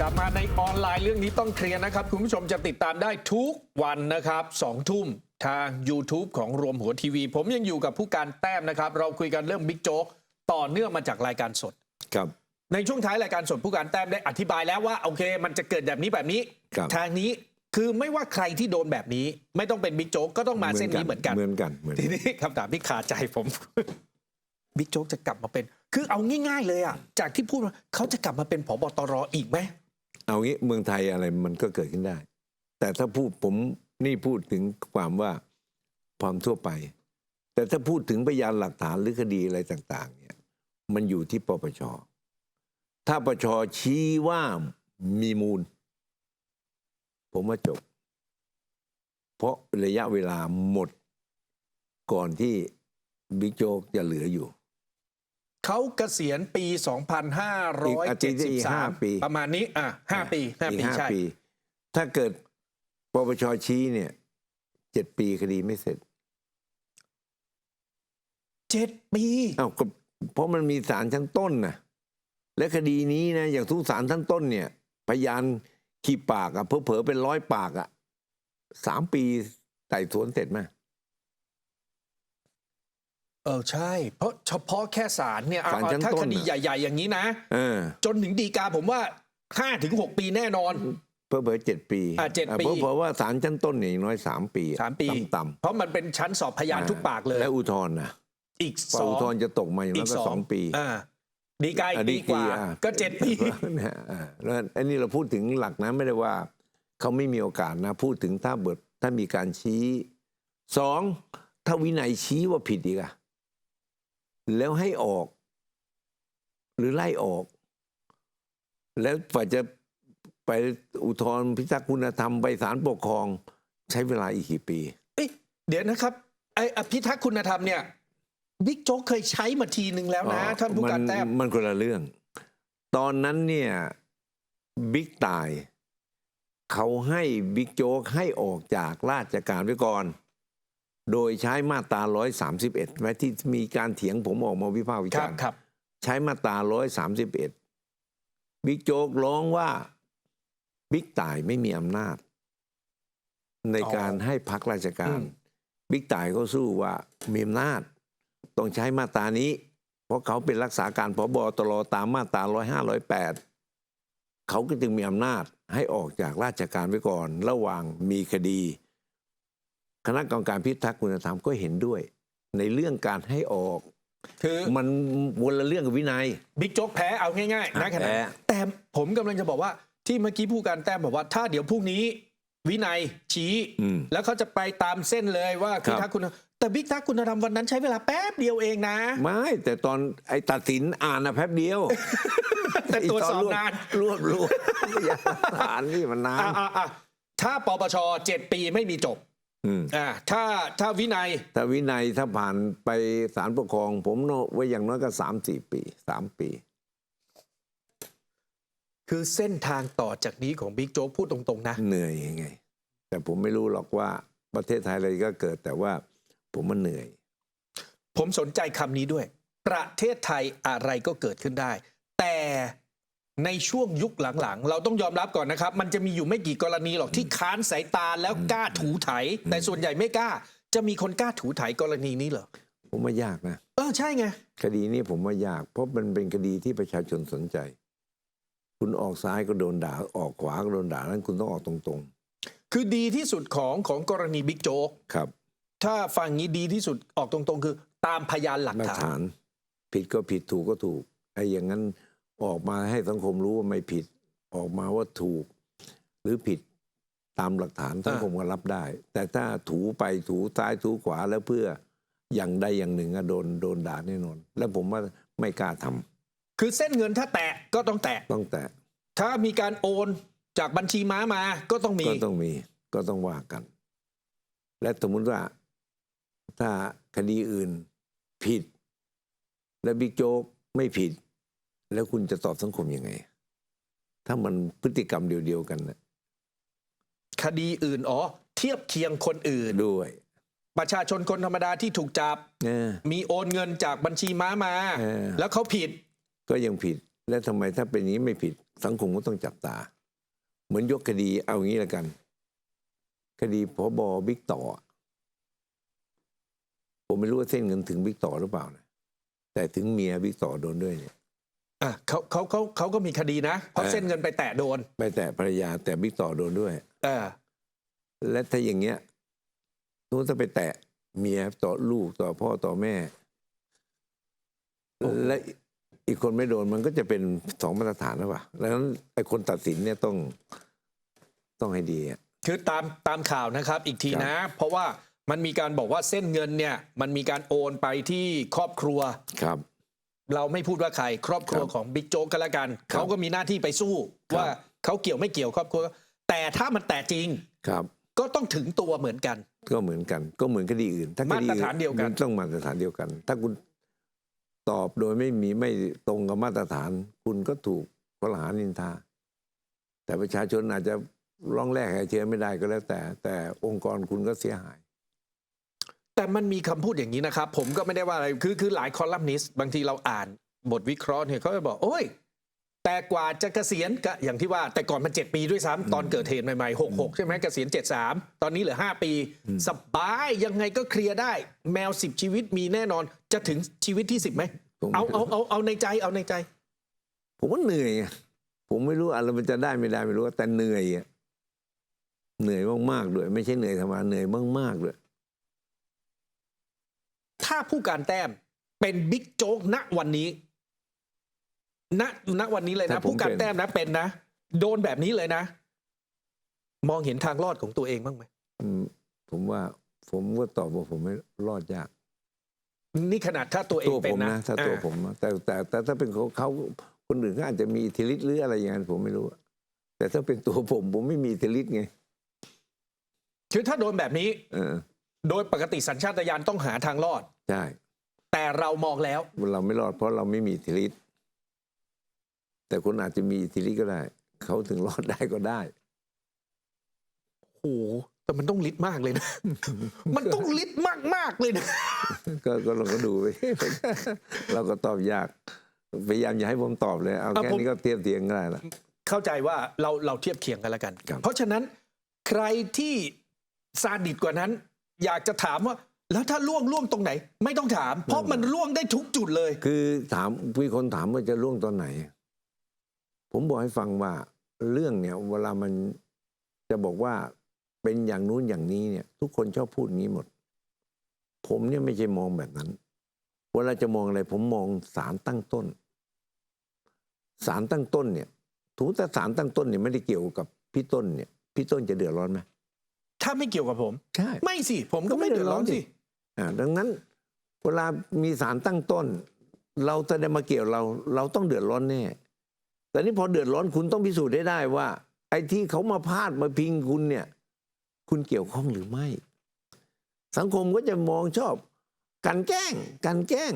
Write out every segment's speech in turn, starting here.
กลับมาในออนไลน์เรื่องนี้ต้องเคลียร์นะครับ คุณผู้ชมจะติดตามได้ทุกวันนะครับสองทุ่มทาง YouTube ของรวมหัวทีวี ผมยังอยู่กับผู้การแต้มนะครับ เราคุยกันเรื่องบิ๊กโจ๊กต่อเนื่องมาจากรายการสด ครับ ในช่วงท้ายรายการสดผู้การแต้มได้อธิบายแล้วว่าโอเค มันจะเกิดแบบนี้แบบนี้ ครับ ทางนี้คือไม่ว่าใครที่โดนแบบนี้ ไม่ต้องเป็นบิ๊กโจ๊กก็ต้องมาเส้นนี้เหมือนกัน เหมือนกันเหมือนทีนี้คำถามที่ขาใจผม บิ๊กโจ๊กจะกลับมาเป็น คือเอาง่าย ๆ เลยอะจากที่พูดมาเขาจะกลับมาเป็นผบตรอีกไหม เอางี้เมืองไทยอะไรมันก็เกิดขึ้นได้ แต่ถ้าพูดผมนี่พูดถึงความว่าความทั่วไป แต่ถ้าพูดถึงพยานหลักฐานหรือคดีอะไรต่าง ๆ เนี่ย มันอยู่ที่ปปชถ้าปปชชี้ว่ามีมูล ผมว่าจบ เพราะระยะเวลาหมดก่อนที่บิ๊กโจ๊กจะเหลืออยู่ เขาเกษียณปีอีกอาทิตย์อีกห้าปี2573ประมาณนี้อะห้าปีห้าอีกปีห้าใช่ปีถ้าเกิดปปชชี้เนี่ยเจ็ดปีคดีไม่เสร็จเจ็ดปีอ้าวก็เพราะมันมีศาลชั้นต้นนะและคดีนี้นะอย่างทุกศาลชั้นต้นเนี่ย พยานขีปากอะเผลอๆเป็นร้อยปากอะสามปีไต่สวนเสร็จไหม เออใช่ เพราะเฉพาะแค่ศาลเนี่ยเอาศาลชั้นถ้าต้นคดีน่ะใหญ่ ๆ อย่างนี้นะ เออจนถึงดีกาผมว่าห้าถึงหกปีแน่นอนเผลอๆเจ็ดปีอะเจ็ดปี เพราะว่าศาลชั้นต้นเนี่ยอย่างน้อยสามปีอะสามปี ต่ำเพราะมันเป็นชั้นสอบพๆยานทุกปากเลย และอุทธรณ์นะอีกพอสออุงทธรณ์จะตกมาอย่างน้อยก็สองปีอ่าดีกาอีกปีกว่า อะก็เจ็ดปี นะฮะอ่าแล้วอันนี้เราพูดถึงหลักนะไม่ได้ว่าเขาไม่มีโอกาสนะ พูดถึงถ้าเบิดถ้ามีการชี้สองถ้าวินัยชี้ว่าผิดอีกอะ แล้วให้ออก หรือไล่ออก แล้วกว่าจะไปอุทธรณ์พิทักษ์คุณธรรมไปศาลปกครอง ใช้เวลาอีกกี่ปี เอ้ยเดี๋ยวนะครับไอ้อภิทักษ์คุณธรรมเนี่ยบิ๊กโจ๊กเคยใช้มาทีนึงแล้วนะอ๋อท่านผู้การแต้มนมันคนละเรื่อง ตอนนั้นเนี่ยบิ๊กตาย เขาให้บิ๊กโจ๊กให้ออกจากราชการไว้ก่อน โดยใช้มาตรา 131ไว้ที่มีการเถียงผมออกมาวิพากษ์วิครัจาบรณ์ครับใช้มาตรา 131 บิ๊กโจ๊กร้องว่าบิ๊กตายไม่มีอำนาจ ในการให้พักราชการ บิ๊กตายก็สู้ว่ามีอำนาจ ต้องใช้มาตรานี้ เพราะเขาเป็นรักษาการพบตรตามมาตรา 105 108 เขาก็จึงมีอำนาจให้ออกจากราชการไว้ก่อน ระหว่างมีคดี คณะกรรมการพิทักษ์คุณธรรมก็เห็นด้วย ในเรื่องการให้ออก คือมันวนละเรื่องกับวินัย บิ๊กโจ๊กแพ้เอาง่ายๆนะขณะแพ้ แต่ผมกำลังจะบอกว่าที่เมื่อกี้ผู้การแต้มบอกว่าถ้าเดี๋ยวพรุ่งนี้ วินัยชี้ อืม แล้วเขาจะไปตามเส้นเลยว่าครัพิบทักษ์คุณแต่บิ๊กทักษ์คุณธรรมวันนั้นใช้เวลาแป๊บเดียวเองนะ ไม่แต่ตอนไอ้ตัดสินอ่านนะแป๊บเดียวแต่ตรวจสอบนาน รวบรวมพยานหลักฐานนี่มันนาน อะอะอะถ้าปปชเจ็ดปีไม่มีจบ อืมอ่าถ้าถ้าวินัย ถ้าวินัยถ้าผ่านไปศาลปกครอง ผมโนไว้อย่างน้อยก็สามสี่ปีสามปี คือเส้นทางต่อจากนี้ของบิ๊กโจ๊กพูดตรงๆนะ เหนื่อยยังไง แต่ผมไม่รู้หรอกว่าประเทศไทยอะไรก็เกิดแต่ว่าผมมันเหนื่อย ผมสนใจคำนี้ด้วย ประเทศไทยอะไรก็เกิดขึ้นได้ แต่ ในช่วงยุคหลังๆ เราต้องยอมรับก่อนนะครับ มันจะมีอยู่ไม่กี่กรณีหรอกที่ค้านสายตาแล้วกล้าถูไถ แต่ส่วนใหญ่ไม่กล้า จะมีคนกล้าถูไถกรณีนี้เหรอ ผมว่ายากนะ เออใช่ไง คดีนี้ผมว่ายาก เพราะมันเป็นคดีที่ประชาชนสนใจ คุณออกซ้ายก็โดนด่า ออกขวาก็โดนด่านั้นคุณต้องออกตรงคือดีที่สุดของของกรณีบิ๊กโจ๊กๆครับ ถ้าฟังงี้ดีที่สุดออกตรงๆ คือ ตามพยานหลักหลักฐานฐาน ผิดก็ผิดถูกก็ถูกไอ้อย่างนั้น ออกมาให้สังคมรู้ว่าไม่ผิด ออกมาว่าถูก หรือผิดตามหลักฐานสังคมก็รับได้ แต่ถ้าถูไปถูซ้ายถูขวาแล้วเพื่ออย่างใดอย่างหนึ่งอะโดนโดนด่าแน่นอน แล้วผมว่าไม่กล้าทำคือเส้นเงินถ้าแตะก็ต้องแตะต้องแต่ถ้ามีการโอนจากบัญชีม้ามาก็ต้องมีก็ต้องมีก็ต้องว่ากัน และสมมุติว่าถ้าคดีอื่นผิด และบิ๊กโจ๊กไม่ผิด แล้วคุณจะตอบสังคมยังไง ถ้ามันพฤติกรรมเดียวๆกันนะคดีอื่นอ๋อ เทียบเคียงคนอื่น ด้วย ประชาชนคนธรรมดาที่ถูกจับ เออ มีโอนเงินจากบัญชีม้ามา เออ แล้วเขาผิด ก็ยังผิด และทำไมถ้าเป็นอย่างนี้ไม่ผิด สังคมก็ต้องจับตา เหมือนยกคดีเอาอย่างนี้ละกัน คดีพบบิ๊กต่อ ผมไม่รู้ว่าเส้นเงินถึงบิ๊กต่อหรือเปล่านะแต่ถึงเมียบิ๊กต่อโดนด้วยเนี่ย อะเขาเขาเขาเขาก็มีคดีนะเพราะเออเส้นเงินไปแตะโดน ไปแต่ภรรยาแต่บิ๊กต่อโดนด้วย เออ และถ้าอย่างเงี้ยนู้นถ้าไปแตะเมียต่อลูกต่อพ่อต่อแม่โอ้และอีกคนไม่โดนมันก็จะเป็นสองมาตรฐานหรือเปล่าดังนั้นไอ้คนตัดสินเนี่ยต้องต้องให้ดีอะคือตามตามข่าวนะครับ อีกทีนะ เพราะว่ามันมีการบอกว่าเส้นเงินเนี่ย มันมีการโอนไปที่ครอบครัวครับ เราไม่พูดว่าใครครอบครัวครับของบิ๊กโจ๊กก็แล้วกันครับเขาก็มีหน้าที่ไปสู้ครับว่าเขาเกี่ยวไม่เกี่ยวครอบครัว แต่ถ้ามันแตะจริงครับก็ต้องถึงตัวเหมือนกัน ก็เหมือนกัน ก็เหมือนคดีอื่น ถ้าคดีมาตรฐานเดียวกันมัต้องมาตรฐานเดียวกัน ถ้าคุณตอบโดยไม่มีไม่ตรงกับมาตรฐาน คุณก็ถูกกล่าวหานินทา แต่ประชาชนอาจจะร้องแรกให้เชื่อไม่ได้ก็แล้วแต่ แต่องค์กรคุณก็เสียหาย แต่มันมีคำพูดอย่างนี้นะครับ ผมก็ไม่ได้ว่าอะไรคือคือหลายคอลัมนิสต์บางทีเราอ่านบทวิเคราะห์เนี่ยเขาจะบอกโอ้ยแต่กว่าจะเกษียณก็อย่างที่ว่า แต่ก่อนมัน 7 ปีด้วยซ้ำตอนเกิดเหตุใหม่ๆ 66 ใช่ไหมเกษียณ 73 ตอนนี้เหลือ 5 ปี สบายยังไงก็เคลียร์ได้ แมว 10 ชีวิตมีแน่นอนจะถึงชีวิตที่ 10ไหมผมเอาเอาเอาเอาในใจเอาในใจ ผมว่าเหนื่อยอะผมไม่รู้อะไรมันจะได้ไม่ได้ไม่รู้แต่เหนื่อยอะเหนื่อยมากๆด้วย ไม่ใช่เหนื่อยธรรมดาเหนื่อยมากๆด้วย ถ้าผู้การแต้มเป็นบิ๊กโจ๊กณวันนี้ ณณวันนี้เลยนะถ้าผมผู้การเป็นแต้มนะเป็นนะโดนแบบนี้เลยนะ มองเห็นทางรอดของตัวเองบ้างไหมอืมผมว่า ผมก็ตอบว่าผมไม่รอดยาก นี่ขนาดถ้าตัวเองตัวเป็ผนมนะนะถ้าตัวอ่ผมนะแต่แต่แต่ถ้าเป็นของเขาคนอื่นก็อาจจะมีอิทธิฤทธิ์หรืออะไรอย่างนั้นผมไม่รู้อะแต่ถ้าเป็นตัวผม ผมไม่มีอิทธิฤทธิ์ไงคือถ้าโดนแบบนี้ เออ โดยปกติสัญชาตญาณต้องหาทางรอด ใช่แต่เรามองแล้ว เราไม่รอดเพราะเราไม่มีอิทธิฤทธิ์แต่คนอาจจะมีอิทธิฤทธิ์ก็ได้ เขาถึงรอดได้ก็ได้ โอ้โหแต่มันต้องลิดมากเลยนะ มันต้องลิดมากมากๆเลยนะ ก็ก็เราก็ดูไป เราก็ตอบยากพยายามอย่าให้ผมตอบเลย เอาอะแค่ผม นี้ก็เทียบเทียงก็ได้ละ เข้าใจว่าเราเราเทียบเคียงกันแล้วกัน ครับ เพราะฉะนั้นใครที่ซาดิสกว่านั้น อยากจะถามว่า แล้วถ้าล่วงล่วงตรงไหน ไม่ต้องถาม เพราะมันล่วงได้ทุกจุดเลย คือถามมีคนถามว่าจะล่วงตอนไหน ผมบอกให้ฟังว่าเรื่องเนี่ย เวลามันจะบอกว่าเป็นอย่างนู้นอย่างนี้เนี่ย ทุกคนชอบพูดงี้หมด ผมเนี่ยไม่ใช่มองแบบนั้น เวลาจะมองอะไร ผมมองสารตั้งต้น สารตั้งต้นเนี่ยถูกแต่สารตั้งต้นเนี่ยไม่ได้เกี่ยวกับพี่ต้นเนี่ย พี่ต้นจะเดือดร้อนไหม ถ้าไม่เกี่ยวกับผม ใช่ ไม่สิ ผมก็ไม่เดือดร้อนสิอ่าดังนั้น เวลามีสารตั้งต้น เราจะได้มาเกี่ยวเรา เราต้องเดือดร้อนแน่แต่นี่พอเดือดร้อนคุณต้องพิสูจน์ได้ได้ว่า ไอ้ที่เขามาพาดมาพิงคุณเนี่ย คุณเกี่ยวข้องหรือไม่ สังคมก็จะมองชอบกลันแกล้งกลันแกล้ง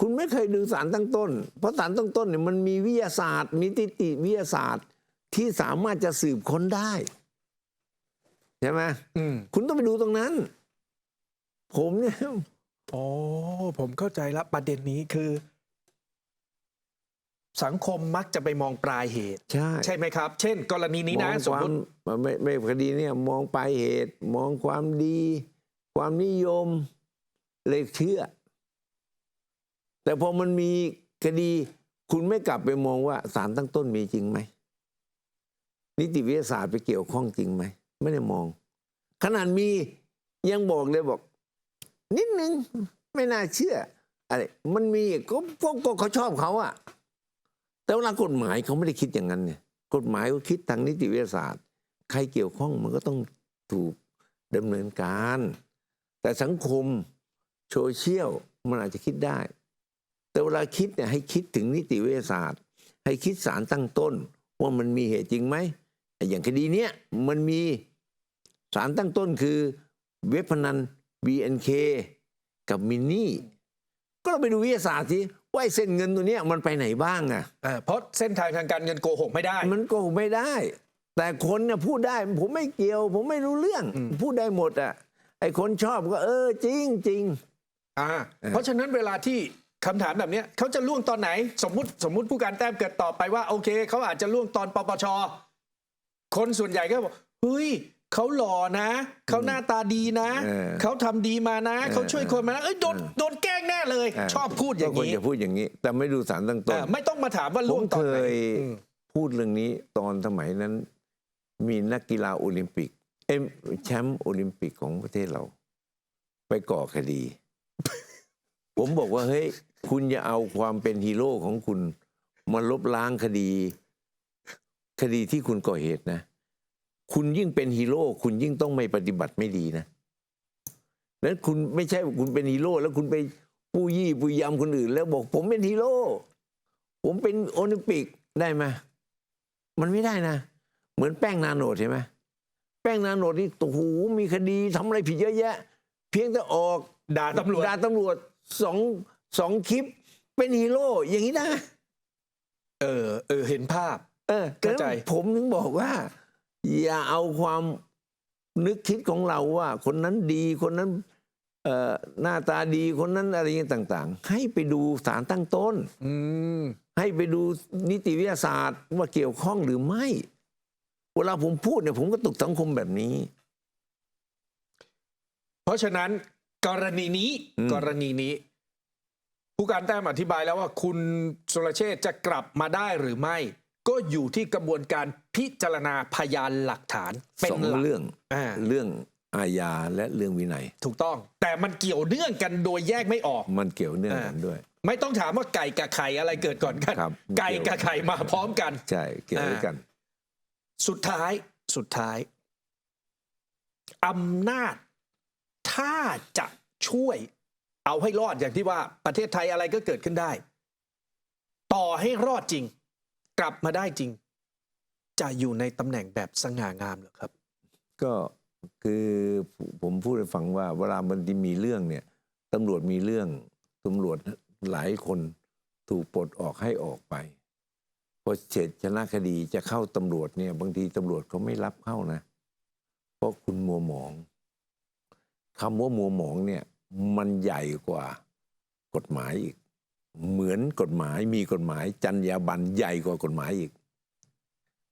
คุณไม่เคยดูสารตั้งต้น เพราะสารตั้งต้นเนี่ยมันมีวิทยาศาสตร์ มีติติวิทยาศาสตร์ที่สามารถจะสืบค้นได้ ใช่ไหมอืมคุณต้องไปดูตรงนั้น ผมเนี่ยอ๋อผมเข้าใจแล้วประเด็นนี้คือ สังคมมักจะไปมองปลายเหตุ ใช่ใช่ไหมครับ เช่น กรณีนี้นะมองสมความมติไม่ไม่คดีเนี่ย มองปลายเหตุ มองความดี ความนิยมเลยเชื่อ แต่พอมันมีคดี คุณไม่กลับไปมองว่าสารตั้งต้นมีจริงไหมนิติวิทยาศาสตร์ไปเกี่ยวข้องจริงไหม ไม่ได้มอง ขนาดมียังบอกเลยบอก นิดนึงไม่น่าเชื่ออะไรมันมีก็ก็ก็เขาชอบเขาอะแต่เวลากฎหมายเขาไม่ได้คิดอย่างนั้นเนี่ยกฎหมายก็คิดทางนิติวิทยาศาสตร์ ใครเกี่ยวข้องมันก็ต้องถูกดำเนินการ แต่สังคมโซเชียลมันอาจจะคิดได้ แต่เวลาคิดเนี่ยให้คิดถึงนิติวิทยาศาสตร์ ให้คิดสารตั้งต้น ว่ามันมีเหตุจริงไหมไอ้อย่างคดีเนี้ยมันมี สารตั้งต้นคือเว็บพนัน BNK กับมินนี่ก็เราไปดูวิทยาศาสตร์สิว่าไอ้เส้นเงินตัวเนี้ยมันไปไหนบ้างอะเอ่อเพราะเส้นทางทางการเงินโกหกไม่ได้ มันโกหกไม่ได้ แต่คนเนี่ยพูดได้ผมไม่เกี่ยว ผมไม่รู้เรื่องอืมพูดได้หมดอะไอ้คนชอบก็ เออจริงจริงอ่าเออเพราะฉะนั้นเวลาที่คำถามแบบเนี้ยเขาจะล่วงตอนไหน สมมุติสมมุติผู้การแต้มเกิดตอบไปว่าโอเคเขาอาจจะล่วงตอนปปชคนส่วนใหญ่ก็บอกเฮ้ย เขาหล่อนะ เขาหน้าตาดีนะเออเขาทำดีมานะ เขาช่วยคนมานะเอ้ยโดนโดนแกล้งแน่เลยาชอบพูดอย่างก็ควรนี้จะพูดอย่างนี้ แต่ไม่ดูสารตั้งต้นเออไม่ต้องมาถามว่าผล่วมงตอเคนไหนยอืมพูดเรื่องนี้ตอนสมัยนั้น มีนักกีฬาโอลิมปิก เอ็มแชมป์โอลิมปิกของประเทศเรา ไปก่อคดี ผมบอกว่าเฮ้ยคุณอย่าเอาความเป็นฮีโร่ของคุณมาลบล้างคดี คดีที่คุณก่อเหตุนะ คุณยิ่งเป็นฮีโร่คุณยิ่งต้องไม่ปฏิบัติไม่ดีนะนั้นคุณไม่ใช่ว่าคุณเป็นฮีโร่แล้วคุณไปปู้ยี่ปูยำคนอื่น แล้วบอก ผมเป็นฮีโร่ผมเป็นโอลิมปิกได้ไหมมันไม่ได้นะ เหมือนแป้งนาโนดใช่ไหมแป้งนาโนดนี่โอ้โหมีคดีทำอะไรผิดเยอะแยะ เพียงแต่ออกด่าตำรวจด่าตำรวจสองสองคลิป เป็นฮีโร่อย่างนี้ได้ไหมเออ เออ เห็นภาพ เออเข้าใจแล้วผมถึงบอกว่า อย่าเอาความนึกคิดของเราว่า คนนั้นดีคนนั้นเอ่อหน้าตาดีคนนั้นอะไรอย่างเงี้ยต่าง ๆ ให้ไปดูสารตั้งต้นอืมให้ไปดูนิติวิทยาศาสตร์ว่าเกี่ยวข้องหรือไม่ เวลาผมพูดเนี่ยผมก็ตกสังคมแบบนี้ เพราะฉะนั้น กรณีนี้อืมกรณีนี้ ผู้การแต้มอธิบายแล้วว่าคุณสุรเชษฐ์จะกลับมาได้หรือไม่ ก็อยู่ที่กระบวนการพิจารณาพยานหลักฐานเป็นสองหลัก เรื่องอ่า เรื่องอาญาและเรื่องวินัย ถูกต้อง แต่มันเกี่ยวเนื่องกันโดยแยกไม่ออก มันเกี่ยวเนื่องกันอ่าด้วย ไม่ต้องถามว่าไก่กับไข่อะไรเกิดก่อนกัน ครับ ไก่กับไข่มาพร้อมกัน ใช่เกี่ยวด้วยกัน สุดท้ายสุดท้ายอำนาจ ถ้าจะช่วย เอาให้รอดอย่างที่ว่าประเทศไทยอะไรก็เกิดขึ้นได้ ต่อให้รอดจริง กลับมาได้จริง จะอยู่ในตำแหน่งแบบสง่างามเหรอครับ ก็คือผมพูดให้ฟังว่า เวลามันมีเรื่องเนี่ยตำรวจมีเรื่องตำรวจหลายคนถูกปลดออกให้ออกไปพอเสร็จชนะคดีจะเข้าตำรวจเนี่ย บางทีตำรวจเขาไม่รับเข้านะ เพราะคุณมัวหมองคำว่ามัวหมองเนี่ย มันใหญ่กว่ากฎหมายอีก เหมือนกฎหมายมีกฎหมายจรรยาบรรณใหญ่กว่ากฎหมายอีก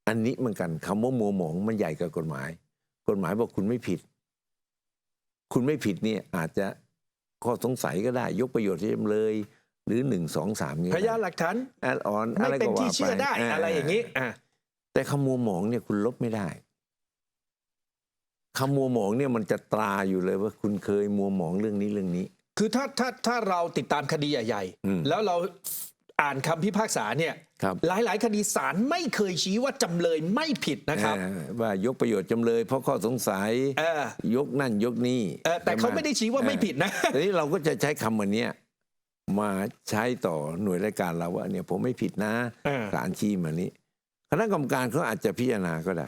อันนี้เหมือนกันคำว่ามัวหมองมันใหญ่กว่ากฎหมาย กฎหมายบอกคุณไม่ผิด คุณไม่ผิดเนี่ยอาจจะข้อสงสัยก็ได้ ยกประโยชน์ที่จำเลย หรือหนึ่งสองสามเนี่ยพยานหลักฐานแอดออนไม่อะไรเป็นก็ว่าที่เชื่อไปได้อะไรอย่างนี้อะแต่คำมัวหมองเนี่ยคุณลบไม่ได้คำมัวหมองเนี่ยมันจะตราอยู่เลยว่าคุณเคยมัวหมองเรื่องนี้เรื่องนี้ คือถ้าถ้าถ้าเราติดตามคดีใหญ่อืมๆแล้วเราอ่านคำพิพากษาเนี่ยครับหลายๆคดีศาลไม่เคยชี้ว่าจำเลยไม่ผิดนะครับเออว่ายกประโยชน์จำเลย เพราะข้อสงสัยเออยกนั่นยกนี่เออแต่เขาไม่ได้ชี้ว่าไม่ผิดนะทีนี้เราก็จะใช้คำวันเนี้ยมาใช้ต่อหน่วยรายการเราว่าเนี่ยผมไม่ผิดนะเออศาลชี้มานี้คณะกรรมการเขาอาจจะพิจารณาก็ได้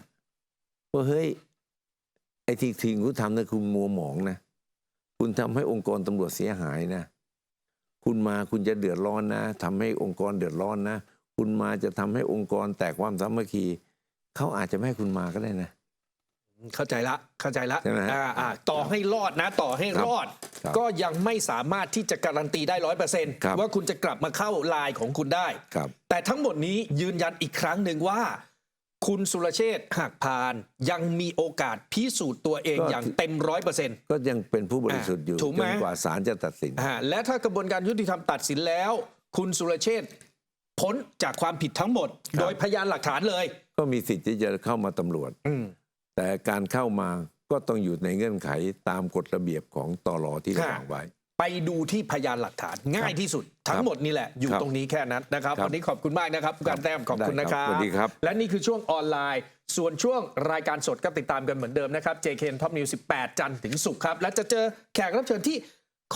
ว่าเฮ้ยไอ้ที่ทิ้งคุณทำนะคุณมัวหมองนะ คุณทำให้องค์กรตำรวจเสียหายนะ คุณมาคุณจะเดือดร้อนนะทำให้องค์กรเดือดร้อนนะ คุณมาจะทำให้องค์กรแตกความสามัคคีเขาอาจจะไม่ให้คุณมาก็ได้นะ เข้าใจละเข้าใจละใช่ไหมฮะอ่าอ่าต่อให้รอดนะ ต่อให้ครับรอดครับก็ยังไม่สามารถที่จะการันตีได้ร้อยเปอร์เซ็นต์ครับว่าคุณจะกลับมาเข้าไลน์ของคุณได้ครับแต่ทั้งหมดนี้ยืนยันอีกครั้งหนึ่งว่า คุณสุรเชษฐ์หักพาน ยังมีโอกาสพิสูจน์ตัวเองก็ อย่างเต็มร้อยเปอร์เซ็นต์ ก็ยังเป็นผู้บริสุทธิ์อยู่ถูกไหมจนกว่าศาลจะตัดสินอ่าและถ้ากระบวนการยุติธรรมตัดสินแล้ว คุณสุรเชษฐ์พ้นจากความผิดทั้งหมด ครับ โดยพยานหลักฐานเลย ก็มีสิทธิ์ที่จะเข้ามาตำรวจ อืม แต่การเข้ามาก็ต้องอยู่ในเงื่อนไขตามกฎระเบียบของตลอที่ค่ะ วางไว้ ไปดูที่พยานหลักฐานง่ายที่สุด ทั้งหมดนี่แหละ อยู่ครับตรงนี้แค่นั้นนะครับครับ วันนี้ขอบคุณมากนะครับผู้การแต้มขอบคุณได้นะคครัรับบสวัสดีครับ และนี่คือช่วงออนไลน์ ส่วนช่วงรายการสดก็ติดตามกันเหมือนเดิมนะครับ JK Top News 18 จันทร์ถึงศุกร์ครับ และจะเจอแขกรับเชิญที่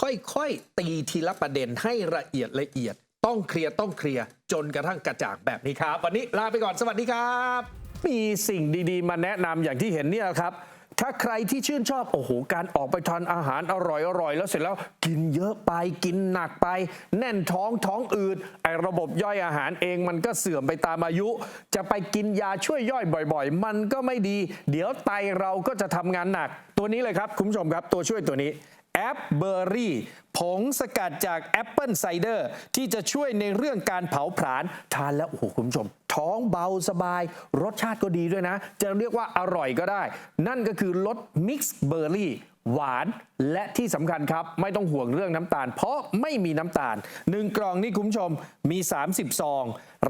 ค่อยๆ ตีทีละประเด็นให้ละเอียดละเอียด ต้องเคลียร์ต้องเคลียร์จนกระทั่งกระจ่างแบบนี้ครับ วันนี้ลาไปก่อนสวัสดีครับ มีสิ่งดีๆ มาแนะนำอย่างที่เห็นเนี่ยครับ ถ้าใครที่ชื่นชอบโอ้โหการออกไปทานอาหารอร่อยอร่อยแล้วเสร็จแล้วกินเยอะไปกินหนักไป แน่นท้องท้องอืดไอระบบย่อยอาหารเองมันก็เสื่อมไปตามอายุ จะไปกินยาช่วยย่อยบ่อยๆ มันก็ไม่ดี เดี๋ยวไตเราก็จะทำงานหนัก ตัวนี้เลยครับคุณผู้ชมครับตัวช่วยตัวนี้ แอปเบอร์รี่ผงสกัดจากแอปเปิลไซเดอร์ที่จะช่วยในเรื่องการเผาผลาญทานแล้วโอ้โหคุณผู้ชม ท้องเบาสบาย รสชาติก็ดีด้วยนะ จะเรียกว่าอร่อยก็ได้ นั่นก็คือรสมิกซ์เบอร์รี่หวานและที่สำคัญครับ ไม่ต้องห่วงเรื่องน้ำตาล เพราะไม่มีน้ำตาล 1 กล่องนี่คุณผู้ชมมี 30 ซอง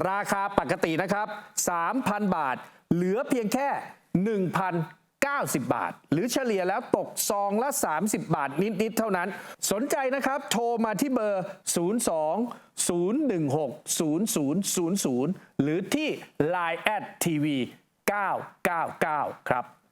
ราคาปกตินะครับ 3,000 บาท เหลือเพียงแค่ 90 บาท หรือเฉลี่ยแล้วตกซองละ 30 บาท นิด ๆ เท่านั้น สนใจนะครับ โทรมาที่เบอร์ 02 016 0000 หรือที่ Line แอดทีวี999 ครับ